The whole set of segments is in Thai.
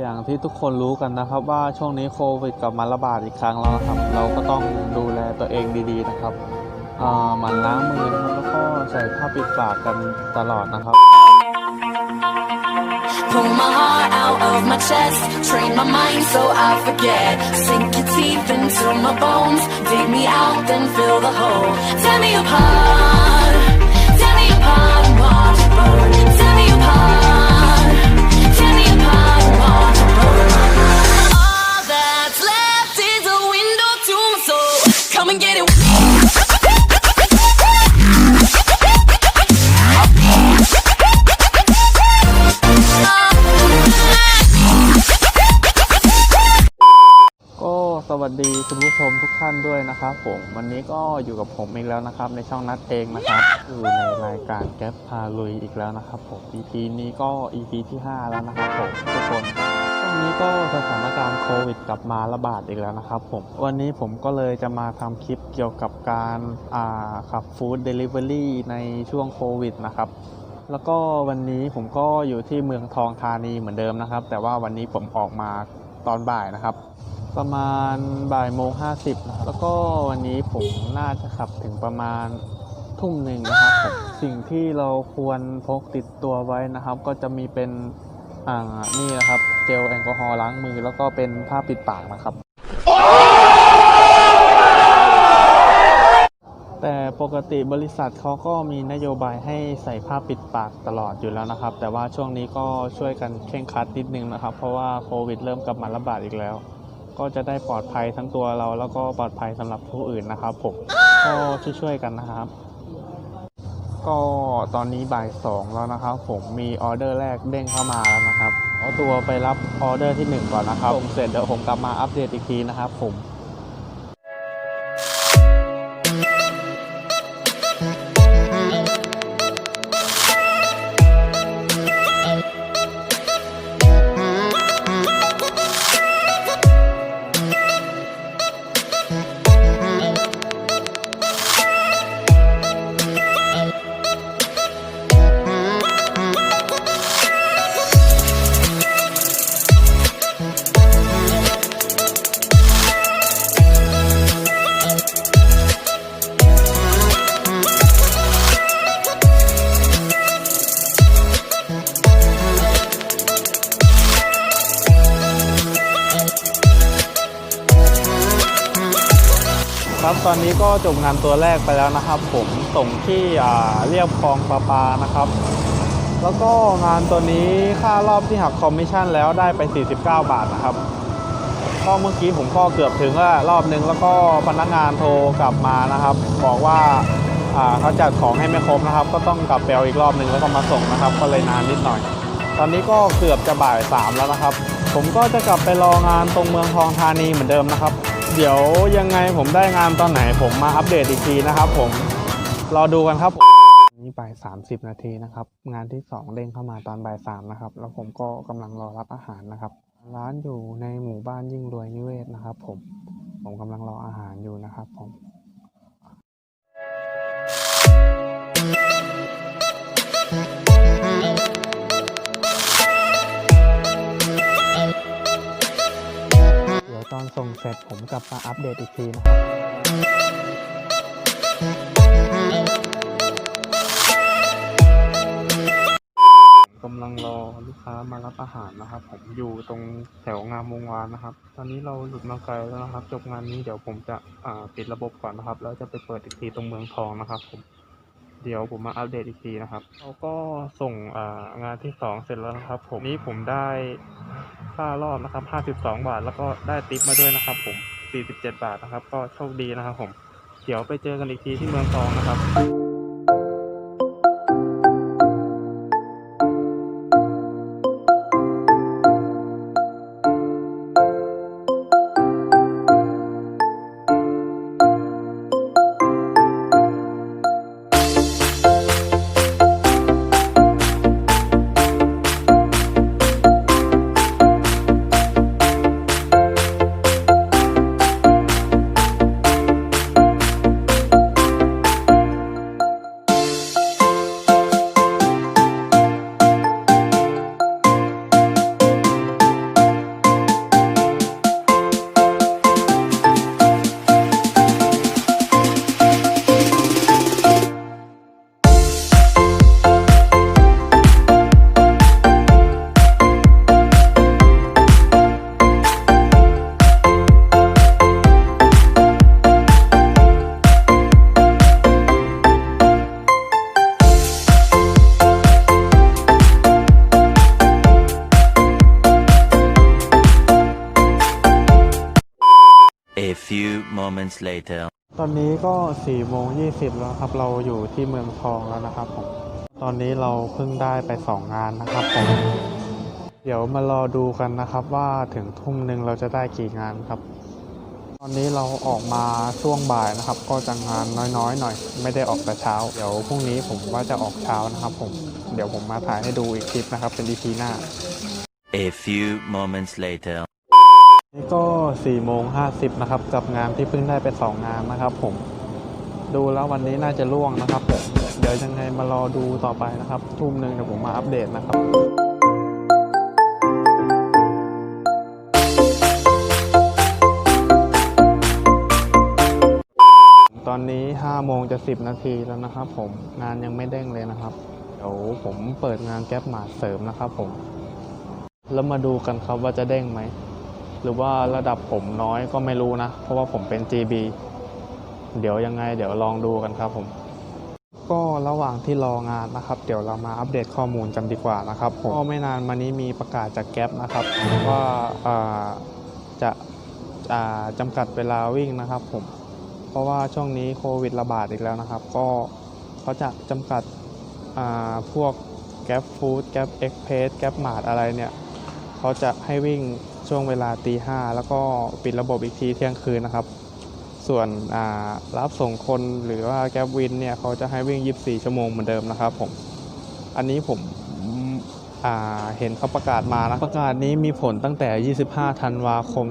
อย่างที่ทุกคนรู้กันนะครับว่าช่วงนี้โควิดกลับมาระบาดอีกครั้งแล้วนะครับเราก็ต้องดูแลตัวเองดีๆนะครับหมั่นล้างมือนะครับแล้วก็ใส่ผ้าปิดปากกันตลอดนะครับ Pull my heart out of my chest. Train my mind so I forget. Sink your teeth into my bones. Dig me out, then fill the hole. Tear me apart. วัสดีคุณผู้ชมทุกท่านด้วยนะครับผมวันนี้ก็อยู่กับผมอีกแล้วนะครับ ในช่องนัดเองนะครับอยู่ในรายการแก๊ปพาลุยอีกแล้วนะครับผม EP นี้ก็ EP ที่ 5 แล้วนะครับผมทุกคนช่วงนี้ก็สถานการณ์โควิดกลับมาระบาดอีกแล้วนะครับผมวันนี้ผมก็เลยจะมาทำคลิปเกี่ยวกับการอ่าขับฟู้ดเดลิเวอรี่ในช่วงโควิดนะครับแล้วก็วันนี้ผมก็อยู่ที่เมืองทองธานีเหมือนเดิมนะครับ แต่ว่าวันนี้ผมออกมาตอนบ่ายนะครับ ประมาณบ่ายโมงห้าสิบนะครับแล้วก็วันนี้ผมน่าจะขับถึงประมาณทุ่มหนึ่งนะครับ สิ่งที่เราควรพกติดตัวไว้นะครับ ก็จะมีเป็นอ่านี่นะครับ เจลแอลกอฮอล์ล้างมือ แล้วก็เป็นผ้าปิดปากนะครับ แต่ปกติบริษัทเขาก็มีนโยบายให้ใส่ผ้าปิดปากตลอดอยู่แล้วนะครับ แต่ว่าช่วงนี้ก็ช่วยกันเคร่งครัดนิดนึงนะครับ เพราะว่าโควิดเริ่มกลับมาระบาดอีกแล้ว ก็จะได้ปลอดภัยทั้งตัวเรา แล้วก็ปลอดภัยสำหรับผู้อื่นนะครับผมก็ช่วยๆกันนะครับ ก็ตอนนี้บ่ายสองแล้วนะครับ ผมมีออเดอร์แรกเด้งเข้ามาแล้วนะครับเอาตัวไปรับออเดอร์ที่หนึ่งก่อนนะครับผมเสร็จเดี๋ยวผมกลับมาอัปเดตอีกทีนะครับผม ตอนนี้ก็จบงานตัวแรกไปแล้วนะครับ ผมส่งที่เรียบคลองประปานะครับ แล้วก็งานตัวนี้ค่ารอบที่หักคอมมิชชั่นแล้วได้ไป 49 บาทนะครับก็เมื่อกี้ผมก็เกือบถึงแล้วรอบนึงแล้วก็พนักงานโทรกลับมานะครับ บอกว่าอ่าเขาจัดของให้ไม่ครบนะครับ ก็ต้องกลับไปเอาอีกรอบนึงแล้วก็มาส่งนะครับ ก็เลยนานนิดหน่อย ตอนนี้ก็เกือบจะบ่ายสามแล้วนะครับ ผมก็จะกลับไปรองานตรงเมืองทองธานีเหมือนเดิมนะครับ เดี๋ยวยังไงผมได้งานตอนไหนผมมาอัปเดตอีกทีนะครับผม รอดูกันครับนี่บ่ายสามสิบนาทีนะครับ งานที่สองเด้งเข้ามาตอนบ่ายสามนะครับ แล้วผมก็กำลังรอรับอาหารนะครับ ร้านอยู่ในหมู่บ้านยิ่งรวยนิเวศนะครับ ผม ผมกำลังรออาหารอยู่นะครับผม ตอนส่งเสร็จผมกลับมาอัปเดตอีกทีนะครับกำลังรอลูกค้ามารับอาหารนะครับ ผมอยู่ตรงแถวงามวงวานนะครับ ตอนนี้เราหลุดมาไกลแล้วนะครับ จบงานนี้เดี๋ยวผมจะอ่าปิดระบบก่อนนะครับแล้วจะไปเปิดอีกทีตรงเมืองทองนะครับ ผม เดี๋ยวผมมาอัปเดตอีกทีนะครับเราก็ส่งอ่างานที่สองเสร็จแล้วนะครับ ผมนี้ผมได้ ค่ารอบนะครับ 52 บาท แล้วก็ได้ติปมาด้วยนะครับ ผม 47 บาทนะครับ ก็โชคดีนะครับผม เดี๋ยวไปเจอกันอีกทีที่เมืองทองนะครับ moments later. ตอนนี้ก็4ี่โมงยีแล้วครับ เราอยู่ที่เมืองทองแล้วนะครับผม ตอนนี้เราเพิ่งได้ไป 2 งานนะครับผม เดี๋ยวมารอดูกันนะครับว่าถึงทุ่มหนึ่งเราจะได้กี่งานครับ ตอนนี้เราออกมาช่วงบ่ายนะครับ ก็จะงานน้อยๆ หน่อย ไม่ได้ออกแต่เช้า เดี๋ยวพรุ่งนี้ผมว่าจะออกเช้านะครับผม เดี๋ยวผมมาถ่ายให้ดูอีกคลิปนะครับเป็น EP หน้า A few moments later. นี่ก็4ี่โมงห้นะครับกับงานที่เพิ่งได้ไป2งานนะครับ ผม ดูแล้ววันนี้น่าจะล่วงนะครับ เดี๋ยวยังไงมารอดูต่อไปนะครับ ทุ่มหนึ่งเดี๋ยวผมมาอัปเดตนะครับตอนนี้5โมงจะ 10 นาทีแล้วนะครับผมงานยังไม่เด้งเลยนะครับ เดี๋ยวผมเปิดงานแก๊ปหมาดเสริมนะครับผม แล้วมาดูกันครับว่าจะเด้งไหม หรือว่าระดับผมน้อยก็ไม่รู้นะ เพราะว่าผมเป็น GB เดี๋ยวยังไง เดี๋ยวลองดูกันครับผม ก็ระหว่างที่รองานนะครับ เดี๋ยวเรามาอัปเดตข้อมูลกันดีกว่านะครับผมก็ไม่นานมานี้มีประกาศจากแก๊ปนะครับว่าจะอ่าจำกัดเวลาวิ่งนะครับผม เพราะว่าช่วงนี้โควิดระบาดอีกแล้วนะครับ ก็เขาจะจำกัดพวกแก๊ปฟู้ดแก๊ปเอ็กเพสแก๊ปมาร์อะไรเนี่ย เขาจะให้วิ่ง ช่วงเวลาตีห้าแล้วก็ปิดระบบอีกทีเที่ยงคืนนะครับ ส่วนรับส่งคนหรือว่าแก๊ปวินเนี่ยเขาจะให้วิ่ง 24 ชั่วโมงเหมือนเดิมนะครับผม อันนี้ผมเห็นเขาประกาศมานะ ประกาศนี้มีผลตั้งแต่ 25 ธันวาคม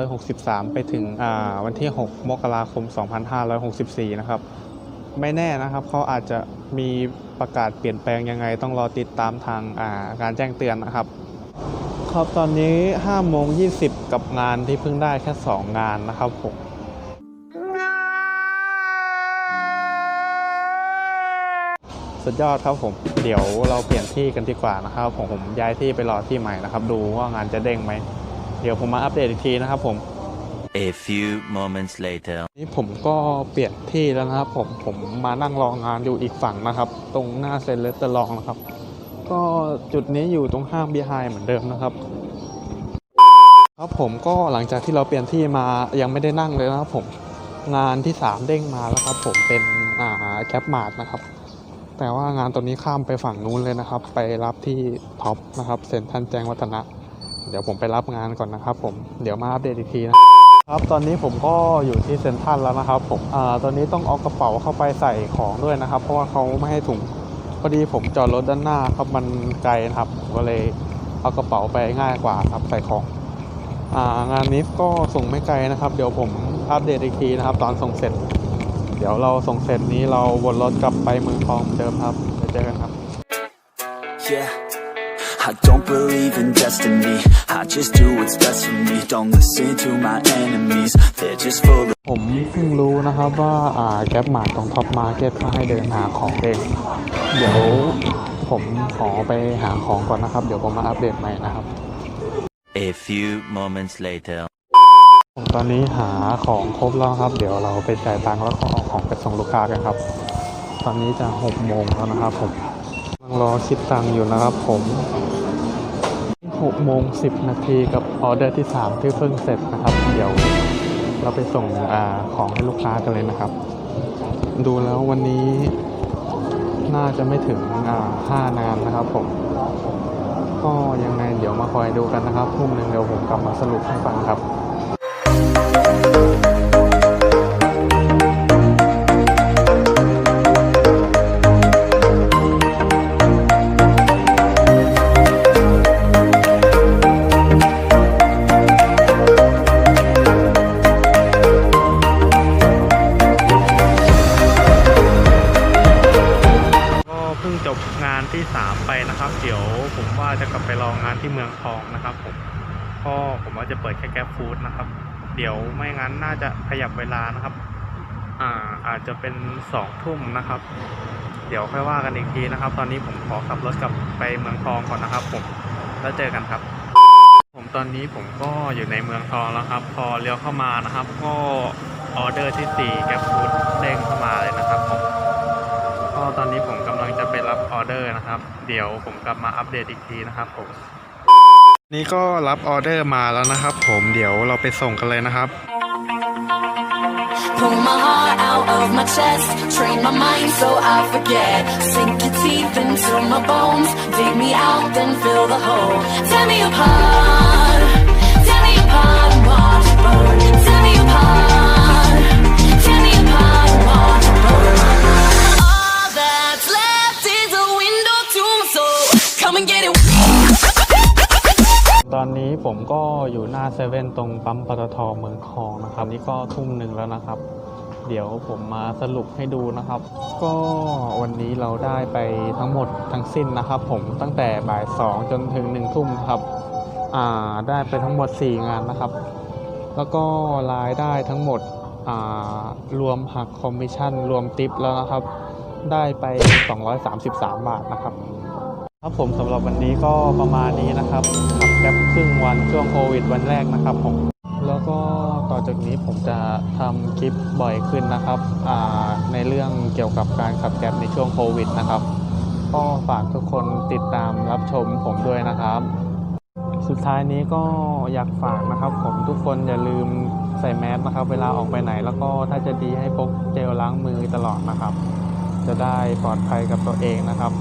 2563 ไปถึงวันที่ 6 มกราคม 2564 นะครับ ไม่แน่นะครับเขาอาจจะมีประกาศเปลี่ยนแปลงยังไงต้องรอติดตามทางาการแจ้งเตือนนะครับ ครับตอนนี้5โมง20 กับงานที่เพิ่งได้แค่ 2 งานนะครับผมสุดยอดครับผม เดี๋ยวเราเปลี่ยนที่กันดีกว่านะครับ ผมผมย้ายที่ไปรอที่ใหม่นะครับ ดูว่างานจะเด้งไหม เดี๋ยวผมมาอัปเดตอีกทีนะครับผม A few moments later. นี่ผมก็เปลี่ยนที่แล้วนะครับผมผมมานั่งรองานอยู่อีกฝั่งนะครับ ตรงหน้าเซนเลสเตอร์ลองนะครับ ก็จุดนี้อยู่ตรงห้างบีไฮเหมือนเดิมนะครับ ครับผมก็หลังจากที่เราเปลี่ยนที่มายังไม่ได้นั่งเลยนะครับผมงานที่ 3 เด้งมาแล้วครับผมเป็นอ่าแคปมาร์ทนะครับ แต่ว่างานตัวนี้ข้ามไปฝั่งนู้นเลยนะครับ ไปรับที่ท็อปนะครับเซ็นทรัลแจ้งวัฒนะ เดี๋ยวผมไปรับงานก่อนนะครับ ผมเดี๋ยวมาอัปเดตอีกทีนะครับตอนนี้ผมก็อยู่ที่เซ็นทรัลแล้วนะครับผมอ่าตอนนี้ต้องเอากระเป๋าเข้าไปใส่ของด้วยนะครับ เพราะว่าเขาไม่ให้ถุง พอดีผมจอดรถด้านหน้าครับมันไกลนะครับผมก็เลยเอากระเป๋าไปง่ายกว่าครับใส่ของอ่างานนี้ก็ส่งไม่ไกลนะครับ เดี๋ยวผมอัปเดตอีกทีนะครับ ตอนส่งเสร็จ เดี๋ยวเราส่งเสร็จนี้เราวนรถกลับไปเมืองทองเหมือนเดิมครับไปเจอกันครับ Yeah. I don't believe in destiny. I just do what's best for me. Don't listen to my enemies. They're just full of ผมเพิ่งรู้นะครับว่าอ่าแก๊ปมาร์ตของท็อปมาร์เก็ตเขาให้เดินหาของเองเดี๋ยวผมขอไปหาของก่อนนะครับ เดี๋ยวผมมาอัปเดตใหม่นะครับ A few moments later. ผมตอนนี้หาของครบแล้วครับ เดี๋ยวเราไปจ่ายตังค์แล้วก็เอาของไปส่งลูกค้ากันครับ ตอนนี้จะหกโมงแล้วนะครับผมกำลังรอคิดตังค์อยู่นะครับผม หกโมงสิบนาทีกับออเดอร์ที่สามที่เพิ่งเสร็จนะครับ เดี๋ยวเราไปส่งอของให้ลูกค้ากันเลยนะครับ ดูแล้ววันนี้น่าจะไม่ถึงห้านานนะครับผม ก็ยังไงเดี๋ยวมาคอยดูกันนะครับพรุ่งหนึ่งเดี๋ยวผมกลับมาสรุปให้ฟังครับ จะกลับไปลองานที่เมืองทองนะครับผมก็ผมว่าจะเปิดแค่แก๊ปฟู้ดนะครับ เดี๋ยวไม่งั้นน่าจะขยับเวลานะครับ อ่าอาจจะเป็นสองทุ่มนะครับ เดี๋ยวค่อยว่ากันอีกทีนะครับ ตอนนี้ผมขอขับรถกลับไปเมืองทองก่อนนะครับ ผมแล้วเจอกันครับ ผมตอนนี้ผมก็อยู่ในเมืองทองแล้วครับ พอเลี้ยวเข้ามานะครับ ก็ออเดอร์ที่4แก๊ปฟู้ดเด้ง เดอร์นะครับเดี๋ยวผมกลับมาอัปเดตอีกทีนะครับผม นี่ก็รับออเดอร์มาแล้วนะครับ ผมเดี๋ยวเราไปส่งกันเลยนะครับ Pull my heart out of my chest. Train my mind so I forget. Sink your teeth into my bones. Dig me out, then fill the hole. Tear me apart. ผมก็อยู่หน้าเซเว่นตรงปั๊มปตทเมืองทองนะครับ นี่ก็ทุ่มหนึ่งแล้วนะครับ เดี๋ยวผมมาสรุปให้ดูนะครับ ก็วันนี้เราได้ไปทั้งหมดทั้งสิ้นนะครับ ผมตั้งแต่บ่ายสองจนถึงหนึ่งทุ่มครับอ่าได้ไปทั้งหมด 4 งานนะครับ แล้วก็รายได้ทั้งหมดอ่ารวมหักคอมมิชชั่น รวมติปแล้วนะครับ ได้ไป 233 บาทนะครับ ครับผมสำหรับวันนี้ก็ประมาณนี้นะครับ แก๊ปครึ่งวันช่วงโควิดวันแรกนะครับผมแล้วก็ต่อจากนี้ผมจะทำคลิปบ่อยขึ้นนะครับในเรื่องเกี่ยวกับการขับแก๊ปในช่วงโควิดนะครับก็ฝากทุกคนติดตามรับชมผมด้วยนะครับ สุดท้ายนี้ก็อยากฝากนะครับ ผมทุกคนอย่าลืมใส่แมสนะครับ เวลาออกไปไหน แล้วก็ถ้าจะดีให้พกเจลล้างมือตลอดนะครับ จะได้ปลอดภัยกับตัวเองนะครับ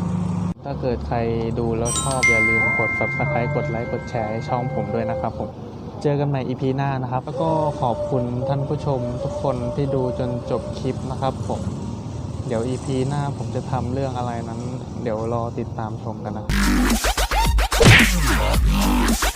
ถ้าเกิดใครดูแล้วชอบอย่าลืมกด subscribe กดไลค์กดแชร์ให้ช่องผมด้วยนะครับผมเจอกันใหม่ EP หน้านะครับ แล้วก็ขอบคุณท่านผู้ชมทุกคนที่ดูจนจบคลิปนะครับผมเดี๋ยว EP หน้าผมจะทำเรื่องอะไรนั้น เดี๋ยวรอติดตามชมกันนะครับ